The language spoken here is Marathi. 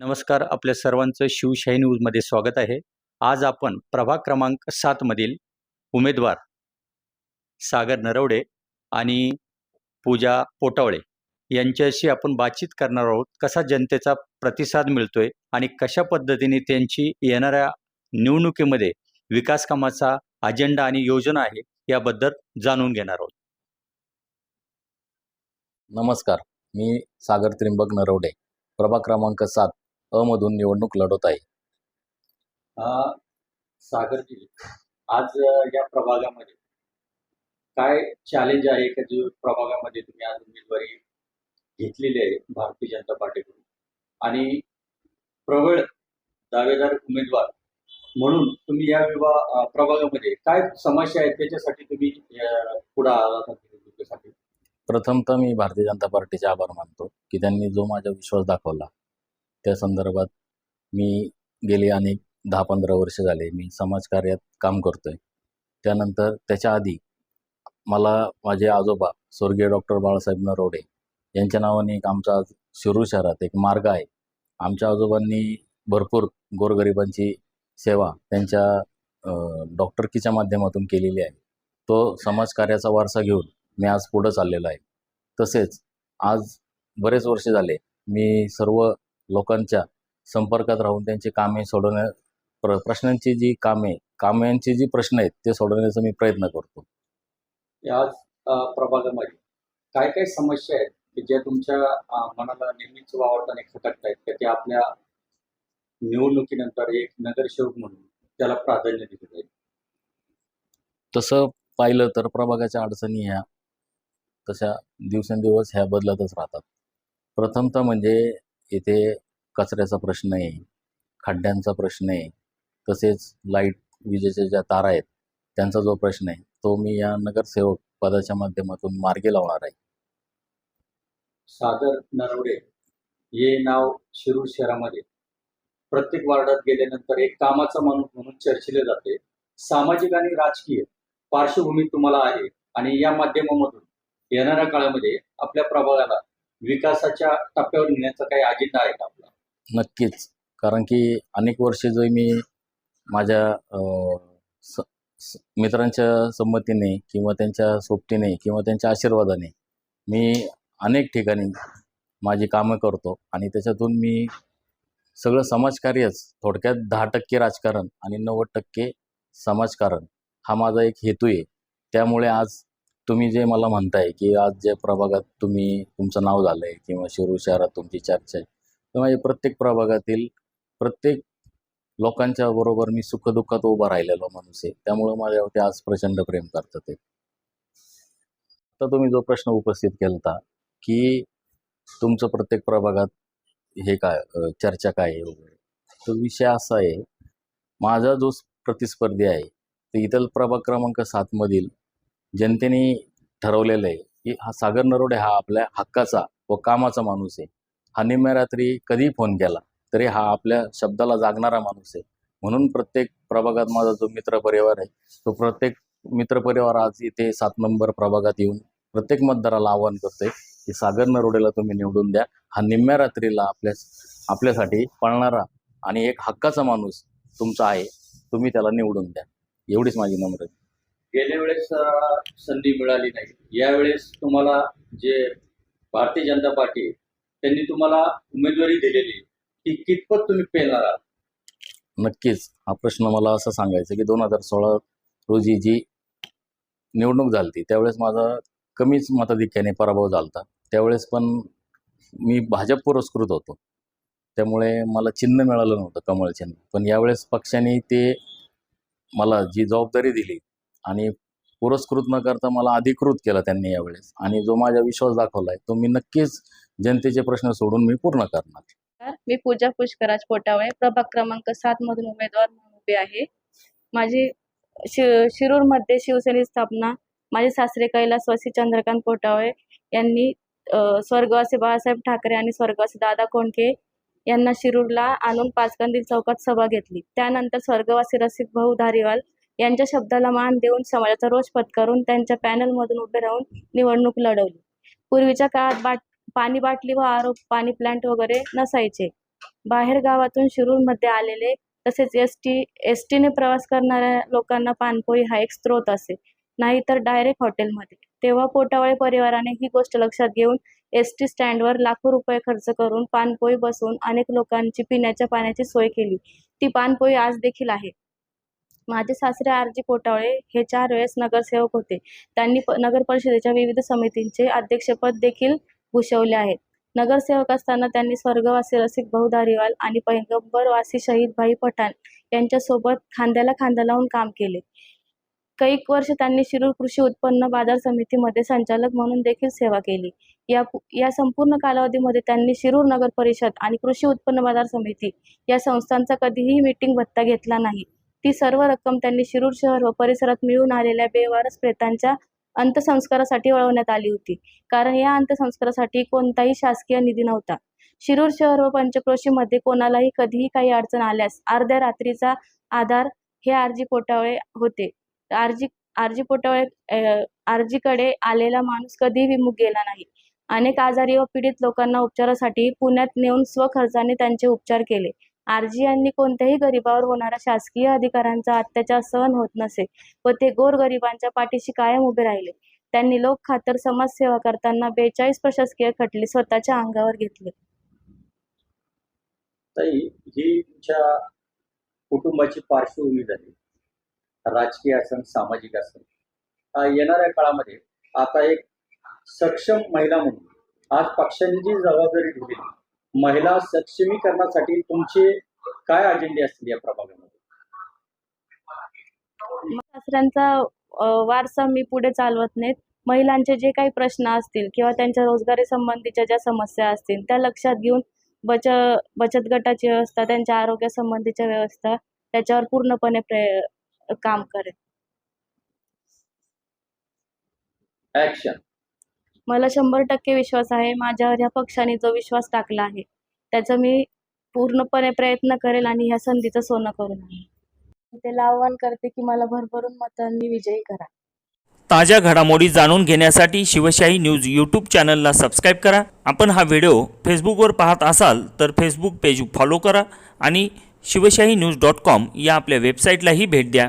नमस्कार आपल्या सर्वांचं शिवशाही न्यूजमध्ये स्वागत आहे. आज आपण प्रभाग क्रमांक सातमधील उमेदवार सागर नरवडे आणि पूजा पोटावळे यांच्याशी आपण बातचीत करणार आहोत. कसा जनतेचा प्रतिसाद मिळतोय आणि कशा पद्धतीने त्यांची येणाऱ्या निवडणुकीमध्ये विकास कामाचा अजेंडा आणि योजना आहे याबद्दल जाणून घेणार आहोत. नमस्कार मी सागर त्रिंबक नरवडे प्रभाग क्रमांक सात. अ मधून निवडणूक लढवत आहे. सागरजी आज या प्रभागामध्ये काय चॅलेंज आहे का जो प्रभागामध्ये तुम्ही आज उमेदवारी घेतलेली आहे भारतीय जनता पार्टीकडून? आणि प्रबळ दावेदार उमेदवार म्हणून तुम्ही या विभा अं, प्रभागामध्ये काय समस्या आहेत? त्याच्यासाठी तुम्ही पुढे आलात निवडणुकीसाठी प्रथमतः मी भारतीय जनता पार्टीचे आभार मानतो की त्यांनी जो माझा विश्वास दाखवला त्या संदर्भात मी गेली अनेक दहा पंधरा वर्ष झाले मी समाजकार्यात काम करतोय. त्यानंतर त्याच्या आधी मला माझे आजोबा स्वर्गीय डॉक्टर बाळासाहेब नरोडे यांच्या नावाने एक आमचा आज शिरूर शहरात एक मार्ग आहे. आमच्या आजोबांनी भरपूर गोरगरिबांची सेवा त्यांच्या डॉक्टरकीच्या माध्यमातून केलेली आहे. तो समाजकार्याचा वारसा घेऊन मी आज पुढं चाललेलो आहे. तसेच आज बरेच वर्ष झाले मी सर्व लोकांच्या संपर्कात राहून त्यांची कामे सोडवण्या प्र प्रश्नांची जी कामे कामांची जी प्रश्न आहेत ते सोडवण्याचा मी प्रयत्न करतो. अं, प्रभागामध्ये काय काय समस्या आहेत की ज्या तुमच्या मनाला नेहमीच वावरत आणि खटकत आहेत ते आपल्या निवडणुकीनंतर एक नगरसेवक म्हणून त्याला प्राधान्य दिलं जाईल? तसं पाहिलं तर प्रभागाच्या अडचणी ह्या तशा दिवसेंदिवस ह्या बदलतच राहतात. प्रथमतः म्हणजे इथे कचऱ्याचा प्रश्न आहे खड्ड्यांचा प्रश्न आहे तसेच लाइट विजेच्या ज्या तारा आहेत त्यांचा जो प्रश्न आहे तो मी या नगरसेवक पदाच्या माध्यमातून मार्गी लावणार आहे. सागर नरवडे हे नाव शिरूर शहरामध्ये. प्रत्येक वार्डात गेल्यानंतर एक कामाचा माणूस म्हणून चर्चिले जाते. सामाजिक आणि राजकीय पार्श्वभूमी तुम्हाला आहे आणि या माध्यमामधून येणाऱ्या काळामध्ये आपल्या प्रभागाला विकासाच्या टप्प्यावर नेण्याचा काही अजेंडा आहे का आपला? नक्कीच. कारण की अनेक वर्षे जो मी माझ्या स- स- मित्रांच्या संमतीने किंवा त्यांच्या सोबतीने किंवा त्यांच्या आशीर्वादाने मी अनेक ठिकाणी माझी कामं करतो आणि त्याच्यातून मी सगळं समाजकार्यच थोडक्यात दहा टक्के राजकारण आणि नव्वद टक्के समाजकारण हा माझा एक हेतू आहे. त्यामुळे आज तुम्ही जे मला म्हणताय की आज ज्या प्रभागात तुम्ही तुमचं नाव झालं आहे किंवा शिरूर शहरात तुमची चर्चा आहे तर माझ्या प्रत्येक प्रभागातील प्रत्येक लोकांच्या बरोबर मी सुखदुःखात उभा राहिलेलो माणूस आहे त्यामुळं माझ्यावरती आज प्रचंड प्रेम करतात ते. आता तुम्ही जो प्रश्न उपस्थित केलता की तुमचं प्रत्येक प्रभागात हे काय चर्चा काय आहे वगैरे तो विषय असा आहे माझा जो प्रतिस्पर्धी आहे ते इतर प्रभाग क्रमांक सातमधील जनतेने ठरवलेलं आहे की हा सागर नरोडे हा आपल्या हक्काचा व कामाचा माणूस आहे. हा निम्म्या रात्री कधीही फोन केला तरी हा आपल्या शब्दाला जागणारा माणूस आहे. म्हणून प्रत्येक प्रभागात माझा जो मित्र परिवार आहे तो प्रत्येक मित्र परिवार आज इथे सात नंबर प्रभागात येऊन प्रत्येक मतदाराला आवाहन करतोय की सागर नरोडेला तुम्ही निवडून द्या. हा निम्म्या रात्रीला आपल्या आपल्यासाठी पळणारा आणि एक हक्काचा माणूस तुमचा आहे. तुम्ही त्याला निवडून द्या. एवढीच माझी नम्र गेल्या वेळेस संधी मिळाली नाही. यावेळेस तुम्हाला जे भारतीय जनता पार्टी त्यांनी तुम्हाला उमेदवारी दिलेली ती कितपत तुम्ही पेलणार आहात? नक्कीच. हा प्रश्न मला असं सांगायचं की दोन हजार सोळा रोजी जी निवडणूक झाली त्यावेळेस माझा कमीच मताधिक्याने पराभव झाला त्यावेळेस पण मी भाजप पुरस्कृत होतो. त्यामुळे मला चिन्ह मिळालं नव्हतं कमळ चिन्ह. पण यावेळेस पक्षाने ते मला जी जबाबदारी दिली आणि पुरस्कृत न करता मला अधिकृत केलं त्यांनी यावेळेस. आणि जो माझा विश्वास दाखवला आहे तो मी नक्कीच जनतेचे प्रश्न सोडून मी पूर्ण करणार. मी पूजा पुष्कराज पोटावळे प्रभाग क्रमांक सात मधून उमेदवार म्हणून उभे आहे. माझी शि शिरूरमध्ये शिवसेनेची स्थापना माझे सासरे कैलासवासी चंद्रकांत पोटावळे यांनी स्वर्गवासी बाळासाहेब ठाकरे आणि स्वर्गवासी दादा कोंडके यांना शिरूरला आणून पाचकंदील चौकात सभा घेतली. त्यानंतर स्वर्गवासी रसिक भाऊ धारीवाल यांच्या शब्दाला मान देऊन समाजाचा रोष पत्करून त्यांच्या पॅनलमधून उभे राहून निवडणूक लढवली. पूर्वीच्या काळात बाट पाणी बाटली व आरोप पाणी प्लांट वगैरे नसायचे. बाहेर गावातून शिरूरमध्ये आलेले तसेच एस टी एस टीने प्रवास करणाऱ्या लोकांना पानपोई हा एक स्रोत असे. नाहीतर डायरेक्ट हॉटेलमध्ये तेव्हा पोटावळे परिवाराने ही गोष्ट लक्षात घेऊन एस टी स्टँडवर लाखो रुपये खर्च करून पानपोई बसवून अनेक लोकांची पिण्याच्या पाण्याची सोय केली. ती पानपोई आज देखील आहे. माझे सासरे आरजी कोटावळे हे चार वेळेस नगरसेवक होते. त्यांनी प नगर परिषदेच्या विविध समितींचे अध्यक्षपद देखील भूषवले आहेत नगरसेवक असताना त्यांनी स्वर्गवासी रसिक भाऊ धारीवाल आणि पैगंबरवासी शहीदभाई पठाण यांच्यासोबत खांद्याला खांदा लावून काम केले. कैक वर्ष त्यांनी शिरूर कृषी उत्पन्न बाजार समितीमध्ये संचालक म्हणून देखील सेवा केली. या या संपूर्ण कालावधीमध्ये त्यांनी शिरूर नगर परिषद आणि कृषी उत्पन्न बाजार समिती या संस्थांचा कधीही मीटिंग भत्ता घेतला नाही. ती सर्व रक्कम त्यांनी शिरूर शहर व परिसरात मिळून आलेल्या बेवारस प्रेतांच्या अंत्यसंस्कारासाठी वळवण्यात आली होती. कारण या अंत्यसंस्कारासाठी कोणताही शासकीय निधी नव्हता. शिरूर शहर व पंचक्रोशीमध्ये कोणालाही कधीही काही अडचण आल्यास अर्ध्या रात्रीचा आधार हे आरजी पोटावळे होते. आरजी आरजी पोटावळे आरजीकडे आलेला माणूस कधीही विमुख गेला नाही. अनेक आजारी व पीडित लोकांना उपचारासाठी पुण्यात नेऊन स्वखर्चाने त्यांचे उपचार केले. आरजी यांनी कोणत्याही गरिबावर होणारा शासकीय अधिकारांचा अत्याचार सहन होत नसे व ते गोरगरिबांच्या पाठीशी कायम उभे राहिले. त्यांनी लोक खातर समाजसेवा करताना बेचाळीस प्रशासकीय खटले स्वतःच्या अंगावर घेतले. ताई ही तुमच्या कुटुंबाची पार्श्वभूमी झाली. राजकीय असन सामाजिक असन. येणाऱ्या काळामध्ये आता एक सक्षम महिला म्हणून आज पक्षांनी जी जबाबदारी दिली महिला सक्षमीकरणासाठी तुमचे काय अजेंडे असतील या प्रभागामध्ये? सासऱ्यांचा वारसा मी पुढे चालवत नाहीत. महिलांचे जे काही प्रश्न असतील किंवा त्यांच्या रोजगारी संबंधीच्या ज्या समस्या असतील त्या लक्षात घेऊन बच बचत गटाची व्यवस्था त्यांच्या आरोग्यासंबंधीच्या व्यवस्था त्याच्यावर पूर्णपणे प्रे काम करेन. ऍक्शन मला शंभर टक्के विश्वास आहे. माझ्यावर ह्या पक्षाने जो विश्वास टाकला आहे त्याचा मी पूर्णपणे प्रयत्न करेल आणि ह्या संधीचं सोनं करून आणेन. त्याला आव्हान करते की मला भरभरून मतांनी विजयी करा. ताज्या घडामोडी जाणून घेण्यासाठी शिवशाही न्यूज यूट्यूब चॅनलला सबस्क्राईब करा. आपण हा व्हिडिओ फेसबुकवर पाहत असाल तर फेसबुक पेज फॉलो करा आणि शिवशाही न्यूज डॉट कॉम या आपल्या वेबसाईटलाही भेट द्या.